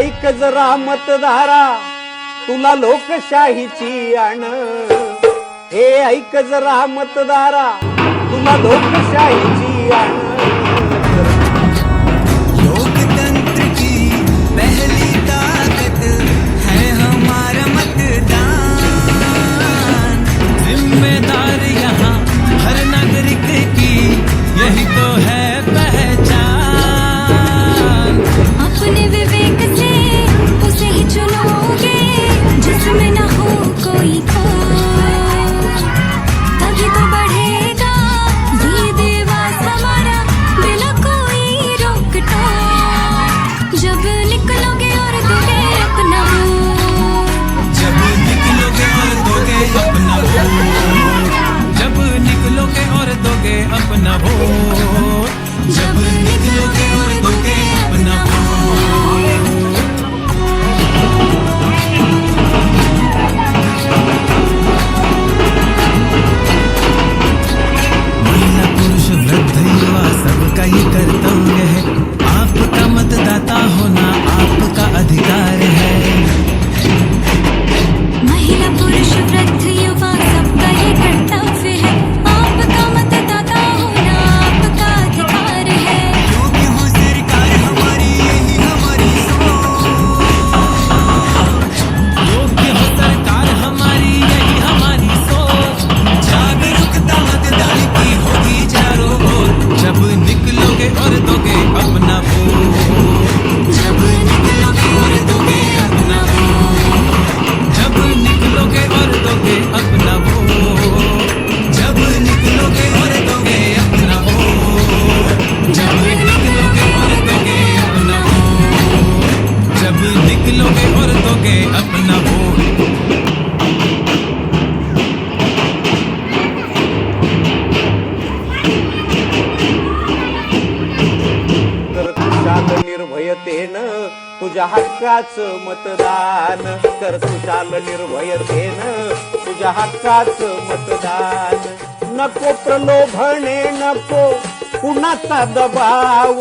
ऐक जरा मतदारा तुला लोकशाहीची आण. हे ऐक जरा मतदारा तुला लोकशाहीची आण. জানাবো के और दोगे अपना निर्भयतेन. तुझ्या हक्काच मतदान कर सुशाल निर्भयतेन. तुझ्या हक्काच मतदान. नको प्रलोभने नको कुणाचा दबाव.